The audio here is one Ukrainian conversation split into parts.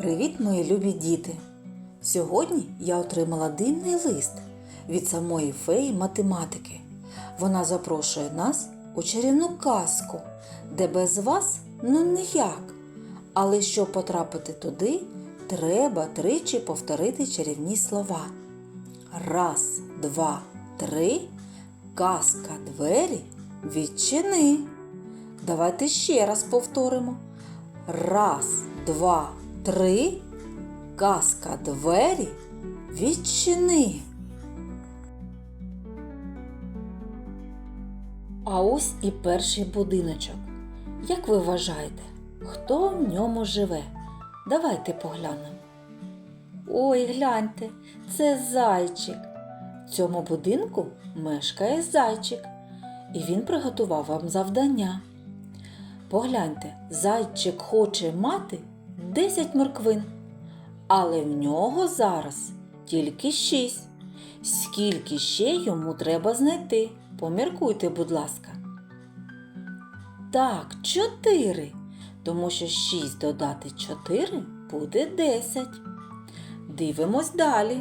Привіт, мої любі діти! Сьогодні я отримала дивний лист від самої феї математики. Вона запрошує нас у чарівну казку, де без вас ну ніяк. Але щоб потрапити туди, треба тричі повторити чарівні слова. Раз, два, три. Казка двері відчини. Давайте ще раз повторимо. Раз, два, три. Казка двері відчини. А ось і перший будиночок. Як ви вважаєте, хто в ньому живе? Давайте поглянемо. Ой, гляньте, це зайчик. В цьому будинку мешкає зайчик, і він приготував вам завдання. Погляньте, зайчик хоче мати 10 морквин, але в нього зараз тільки 6. Скільки ще йому треба знайти? Поміркуйте, будь ласка. Так, 4. Тому що 6 додати 4 буде 10. Дивимось далі.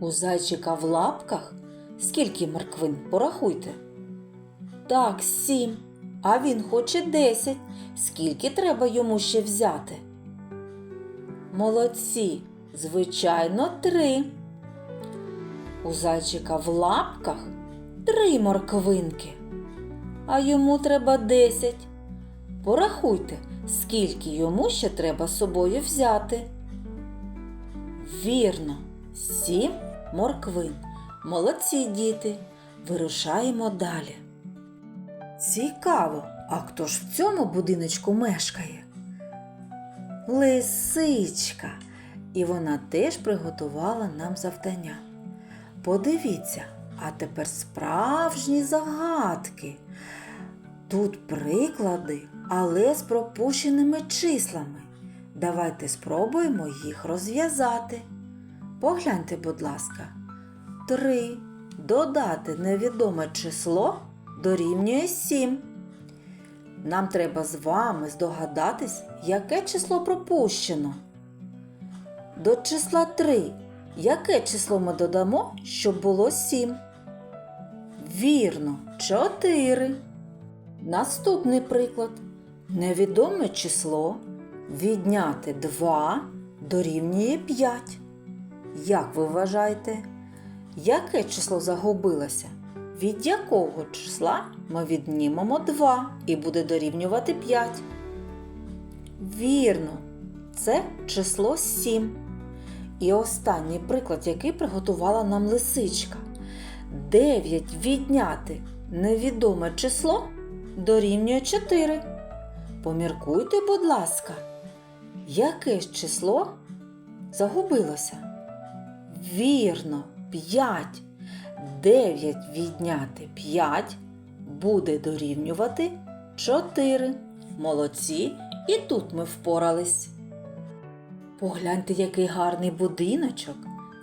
У зайчика в лапках скільки морквин порахуйте. Так, сім. А він хоче десять. Скільки треба йому ще взяти? Молодці, звичайно, три. У зайчика в лапках три морквинки. А йому треба десять. Порахуйте, скільки йому ще треба з собою взяти. Вірно, сім морквин. Молодці діти. Вирушаємо далі. Цікаво, а хто ж в цьому будиночку мешкає? Лисичка. І вона теж приготувала нам завдання. Подивіться, а тепер справжні загадки. Тут приклади, але з пропущеними числами. Давайте спробуємо їх розв'язати. Погляньте, будь ласка, три додати невідоме число дорівнює 7. Нам треба з вами здогадатись, яке число пропущено. До числа 3. Яке число ми додамо, щоб було 7? Вірно, 4. Наступний приклад. Невідоме число відняти 2 дорівнює 5. Як ви вважаєте, яке число загубилося? Від якого числа ми віднімемо 2 і буде дорівнювати 5? Вірно, це число 7. І останній приклад, який приготувала нам лисичка. 9 відняти невідоме число дорівнює 4. Поміркуйте, будь ласка, яке ж число загубилося? Вірно, 5. 9 відняти 5 буде дорівнювати 4. Молодці, і тут ми впорались. Погляньте, який гарний будиночок.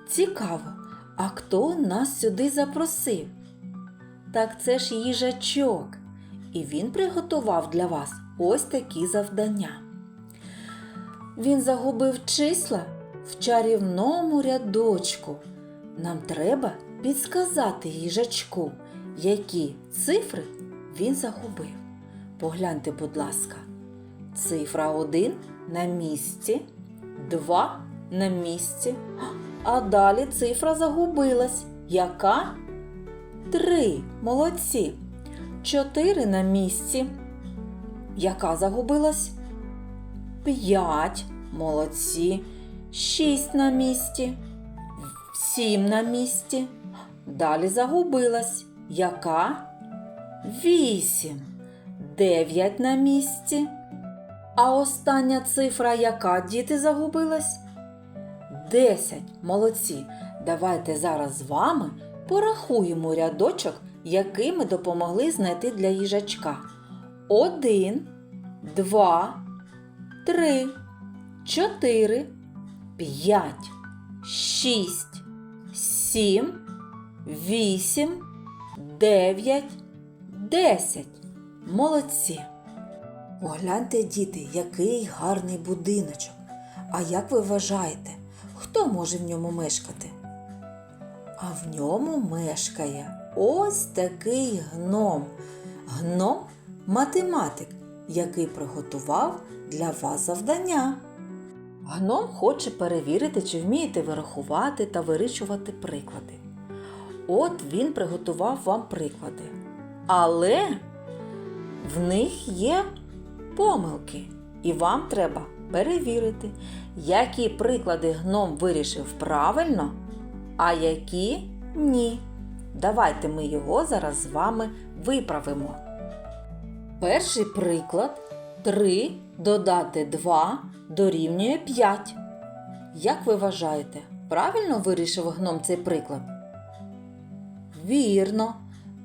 Цікаво, а хто нас сюди запросив? Так це ж їжачок, і він приготував для вас ось такі завдання. Він загубив числа в чарівному рядочку. Нам треба підсказати їжачку, які цифри він загубив. Погляньте, будь ласка, цифра 1 на місці, 2 на місці, а далі цифра загубилась. Яка? 3. Молодці. 4 на місці. Яка загубилась? 5. Молодці. 6 на місці. 7 на місці. Далі загубилась. Яка? 8. 9 на місці. А остання цифра, яка діти загубилась? 10. Молодці. Давайте зараз з вами порахуємо рядочок, який ми допомогли знайти для їжачка. 1, 2, 3, 4, 5, 6, 7, 8, 9, 10. Молодці. Погляньте, діти, який гарний будиночок. А як ви вважаєте, хто може в ньому мешкати? А в ньому мешкає ось такий гном. Гном математик, який приготував для вас завдання. Гном хоче перевірити, чи вмієте ви рахувати та вирішувати приклади. От він приготував вам приклади. Але в них є помилки, і вам треба перевірити, які приклади гном вирішив правильно, а які ні. Давайте ми його зараз з вами виправимо. Перший приклад 3 додати 2 дорівнює 5. Як ви вважаєте, правильно вирішив гном цей приклад? Вірно,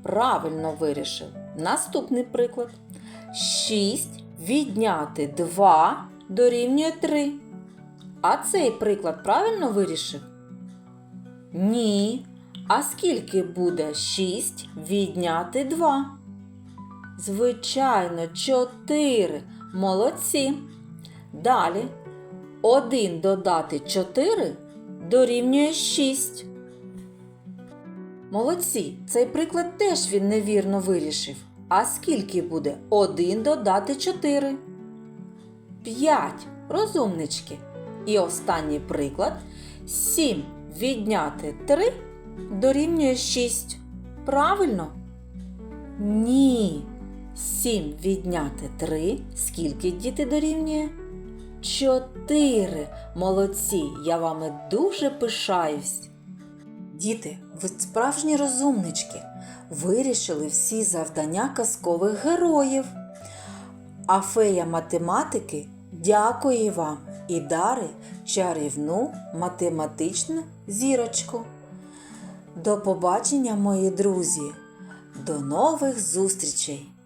правильно вирішив. Наступний приклад. 6 відняти 2 дорівнює 3. А цей приклад правильно вирішив? Ні. А скільки буде 6 відняти 2? Звичайно, 4. Молодці. Далі 1 додати 4 дорівнює 6. Молодці, цей приклад теж він невірно вирішив. А скільки буде 1 додати 4? 5. Розумнички. І останній приклад 7 відняти 3 дорівнює 6. Правильно? Ні. 7 відняти 3. Скільки діти дорівнює? 4. Молодці. Я вами дуже пишаюсь. Діти, ви справжні розумнички. Вирішили всі завдання казкових героїв. А фея математики дякує вам і дари чарівну математичну зірочку. До побачення, мої друзі! До нових зустрічей!